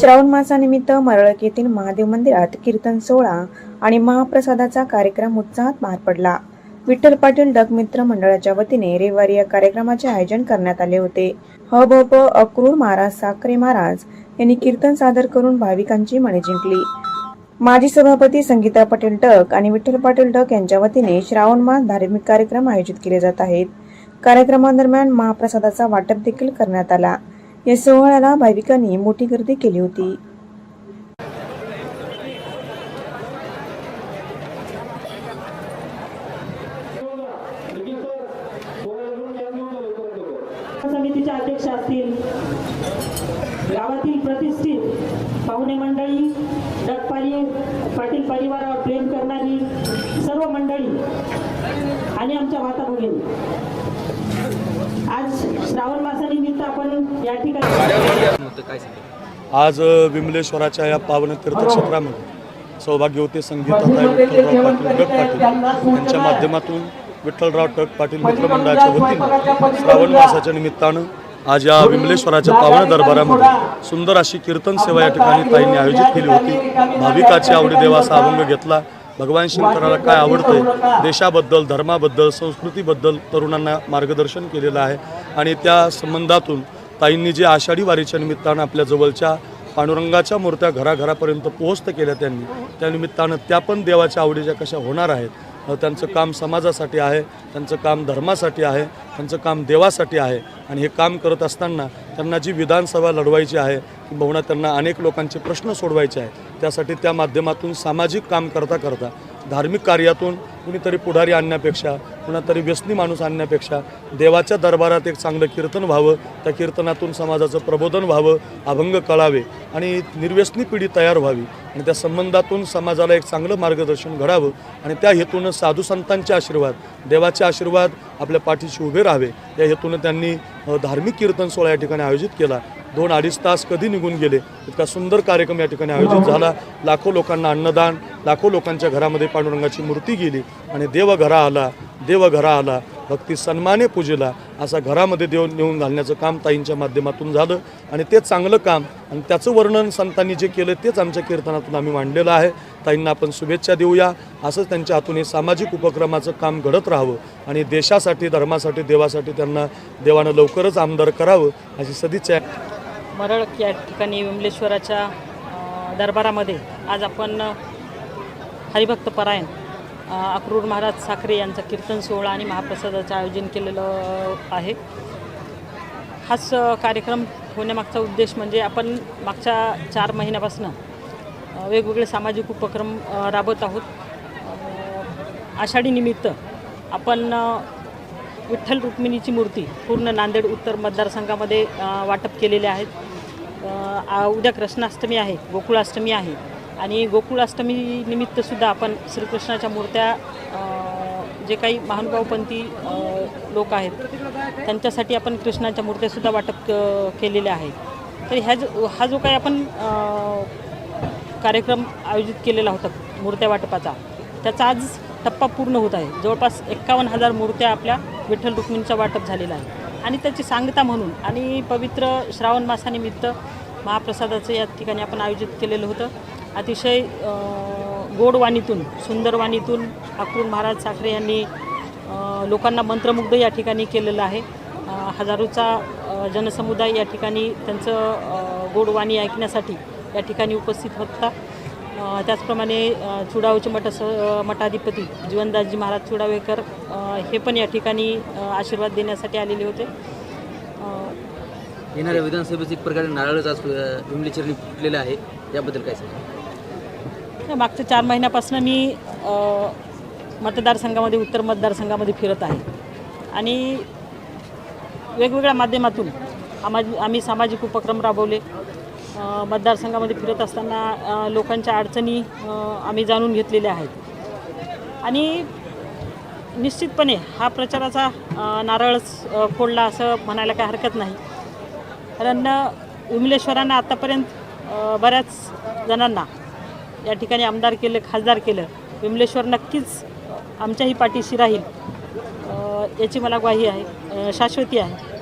श्रावण मासानिमित्त मरळक येथील महादेव मंदिरात कीर्तन सोहळा आणि महाप्रसादाचा कार्यक्रम उत्साहात पार पडला. विठ्ठल पाटील डगमित्र मंडळाच्या वतीने रविवारी या कार्यक्रमाचे आयोजन करण्यात आले होते. ह ब प अक्रूर महाराज साखरे महाराज यांनी कीर्तन सादर करून भाविकांची मने जिंकली. माजी सभापती संगीता पटेल डक आणि विठ्ठल पाटील डक यांच्या वतीने श्रावण मास धार्मिक कार्यक्रम आयोजित केले जात आहेत. कार्यक्रमादरम्यान महाप्रसादाचा वाटप देखील करण्यात आला. या सोहळ्याला भाविकांनी मोठी गर्दी केली होती. समितीच्या अध्यक्ष असतील. गावातील प्रतिष्ठित पाहुणे मंडळी डगपारी पाटील परिवारावर प्रेम करणारी सर्व मंडळी आणि आमच्या माता भगिनी आज श्रावण मासानिमित्त आपण या ठिकाणी आज विमलेश्वराच्या या पावन तीर्थक्षेत्रामध्ये सौभाग्यवती संगीताताई विठ्ठलराव पाटील टक पाटील यांच्या माध्यमातून विठ्ठलराव टक पाटील मित्रमंडळाच्या वतीनं श्रावण मासाच्या निमित्तानं आज या विमलेश्वराच्या पावन दरबारामध्ये सुंदर अशी कीर्तन सेवा या ठिकाणी ताईंनी आयोजित केली होती. भाविकाची आवडी देवाचा अभंग घेतला. भगवान शंकराला काय आवडतंय देशाबद्दल धर्माबद्दल संस्कृतीबद्दल तरुणांना मार्गदर्शन केलेलं आहे. आणि त्या संबंधातून ताईंनी जे आषाढी वारीच्या निमित्तानं आपल्या जवळच्या पांडुरंगाच्या मूर्त्या घराघरापर्यंत पोहोचत केल्या त्यांनी त्या निमित्तानं त्या पण देवाच्या आवडीच्या कशा होणार आहेत त्यांचं काम समाजासाठी आहे त्यांचं काम धर्मासाठी आहे त्यांचं काम देवासाठी आहे आणि हे काम करत असताना त्यांना जी विधानसभा लढवायची आहे किंबहुना त्यांना अनेक लोकांचे प्रश्न सोडवायचे आहेत त्यासाठी त्या माध्यमातून सामाजिक काम करता करता धार्मिक कार्यातून कुणीतरी पुढारी आणण्यापेक्षा कुणातरी व्यसनी माणूस आणण्यापेक्षा देवाच्या दरबारात एक चांगलं कीर्तन व्हावं त्या कीर्तनातून समाजाचं प्रबोधन व्हावं अभंग कळावे आणि निर्व्यसनी पिढी तयार व्हावी. आणि त्या संबंधातून समाजाला एक चांगलं मार्गदर्शन घडावं आणि त्या हेतूनं साधू संतांचे आशीर्वाद देवाचे आशीर्वाद आपल्या पाठीशी उभे राहावे. या हेतूनं त्यांनी धार्मिक कीर्तन सोहळा या ठिकाणी आयोजित केला. दोन अडीच तास कधी निघून गेले? इतका सुंदर कार्यक्रम या ठिकाणी आयोजित झाला. लाखो लोकांना अन्नदान लाखो लोकांच्या घरामध्ये पांडुरंगाची मूर्ती गेली आणि देव घरा आला देव घरा आला भक्ती सन्माने पूजेला. असा घरामध्ये देव नेऊन घालण्याचं काम ताईंच्या माध्यमातून झालं आणि ते चांगलं काम आणि त्याचं वर्णन संतांनी जे केलं तेच आमच्या कीर्तनातून आम्ही मांडलेलं आहे. ताईंना आपण शुभेच्छा देऊया. असंच त्यांच्या हातून हे सामाजिक उपक्रमाचं काम घडत राहावं आणि देशासाठी धर्मासाठी देवासाठी त्यांना देवानं लवकरच आमदार करावं अशी सदिच्छा मरळक या ठिकाणी विमलेश्वराच्या दरबारामध्ये आज आपण हरिभक्त परायण अक्रूर महाराज साखरे यांचा कीर्तन सोहळा आणि महाप्रसादाचं आयोजन केलेलं आहे. हाच कार्यक्रम होण्यामागचा उद्देश म्हणजे आपण मागच्या चार महिन्यापासून वेगवेगळे सामाजिक उपक्रम राबवत आहोत. आषाढीनिमित्त आपण विठ्ठल रुक्मिणीची मूर्ती पूर्ण नांदेड उत्तर मतदारसंघामध्ये वाटप केलेले आहेत उद्या कृष्णाष्टमी आहे गोकुळाष्टमी आहे. आणि गोकुळाष्टमी निमित्तसुद्धा आपण श्रीकृष्णाच्या मूर्त्या जे काही महानुभावपंथी लोक आहेत त्यांच्यासाठी आपण कृष्णाच्या मूर्त्यासुद्धा वाटप केलेल्या आहेत. तर ह्या जो हा जो काही आपण कार्यक्रम आयोजित केलेला होता मूर्त्या वाटपाचा त्याचा आज टप्पा पूर्ण होत आहे. जवळपास एक्कावन्न हजार मूर्त्या आपल्या विठ्ठल रुक्मिणीचा वाटप झालेला आहे आणि त्याची सांगता म्हणून आणि पवित्र श्रावण मासानिमित्त महाप्रसादाचं या ठिकाणी आपण आयोजित केलेलं होतं. अतिशय गोड वाणीतून सुंदर वाणीतून अक्रूर महाराज साखरे यांनी लोकांना मंत्रमुग्ध या ठिकाणी केलेलं आहे. हजारोचा जनसमुदाय या ठिकाणी त्यांचं गोडवाणी ऐकण्यासाठी या ठिकाणी उपस्थित होता. त्याचप्रमाणे चुडावचे मठ मठाधिपती जीवनदासजी महाराज चुडावेकर हे पण या ठिकाणी आशीर्वाद देण्यासाठी आलेले होते. येणाऱ्या विधानसभेचे एक प्रकारे नारळच आज विमलेचरणी फुटलेलं आहे. याबद्दल काय सांगा मागच्या चार महिन्यापासून मी मतदारसंघामध्ये उत्तर मतदारसंघामध्ये फिरत आहे. आणि वेगवेगळ्या माध्यमातून आम्हा आम्ही सामाजिक उपक्रम राबवले. मतदारसंघामध्ये फिरत असताना लोकांच्या अडचणी आम्ही जाणून घेतलेल्या आहेत. आणि निश्चितपणे हा प्रचाराचा नारळच फोडला असं म्हणायला काही हरकत नाही. कारण विमलेश्वरांना आत्तापर्यंत बऱ्याच जणांना या ठिकाणी आमदार केलं खासदार केलं विमलेश्वर नक्कीच आमच्याही पाठीशी राहील. याची मला ग्वाही आहे शाश्वती आहे.